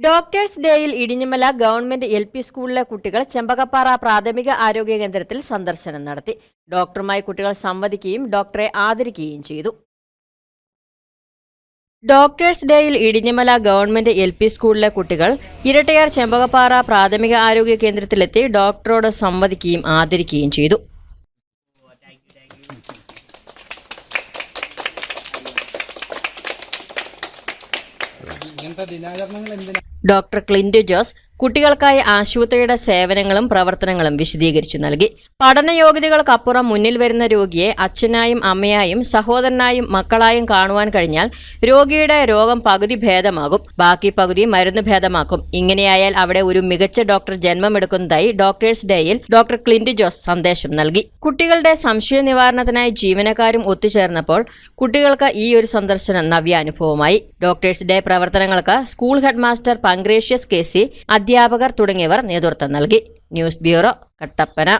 Doctors ഡേയിൽ ഇടിഞ്ഞിമല government L P സ്കൂളിലെ കുട്ടികൾ ചെമ്പകപ്പാറ പ്രാഥമിക ആരോഗ്യ കേന്ദ്രത്തിൽ സന്ദർശനം നടത്തി. ഡോക്ടറുമായി കുട്ടികൾ സംവദിക്കുകയും ഡോക്ടറെ ആദരിക്കുകയും ചെയ്തു. ഡോക്ടേഴ്സ് ഡേയിൽ ഇടിഞ്ഞിമല ഗവൺമെന്റ് എൽ പി സ്കൂളിലെ കുട്ടികൾ ഇരട്ടയാർ ചെമ്പകപ്പാറ പ്രാഥമിക ആരോഗ്യ കേന്ദ്രത്തിലെത്തി ഡോക്ടറോട് സംവദിക്കുകയും ആദരിക്കുകയും ചെയ്തു. ഡോക്ടർ ക്ലിൻഡു ജോസ് കുട്ടികൾക്കായി ആശുപത്രിയുടെ സേവനങ്ങളും പ്രവർത്തനങ്ങളും വിശദീകരിച്ചു നൽകി. പഠനയോഗ്യതകൾക്കപ്പുറം മുന്നിൽ വരുന്ന രോഗിയെ അച്ഛനായും അമ്മയായും സഹോദരനായും മക്കളായും കാണുവാൻ കഴിഞ്ഞാൽ രോഗിയുടെ രോഗം പകുതി ഭേദമാകും. ബാക്കി പകുതി മരുന്ന് ഭേദമാക്കും. ഇങ്ങനെയായാൽ അവിടെ ഒരു മികച്ച ഡോക്ടർ ജന്മമെടുക്കുന്നതായി ഡോക്ടേഴ്സ് ഡേയിൽ ഡോക്ടർ ക്ലിൻഡ് ജോസ് സന്ദേശം നൽകി. കുട്ടികളുടെ സംശയ നിവാരണത്തിനായി ജീവനക്കാരും ഒത്തുചേർന്നപ്പോൾ കുട്ടികൾക്ക് ഈ ഒരു സന്ദർശനം നവ്യാനുഭവമായി. ഡോക്ടേഴ്സ് ഡേ പ്രവർത്തനങ്ങൾക്ക് school headmaster Pancratius K C അധ്യാപകർ തുടങ്ങിയവർ നേതൃത്വം നൽകി. News bureau Kattappana.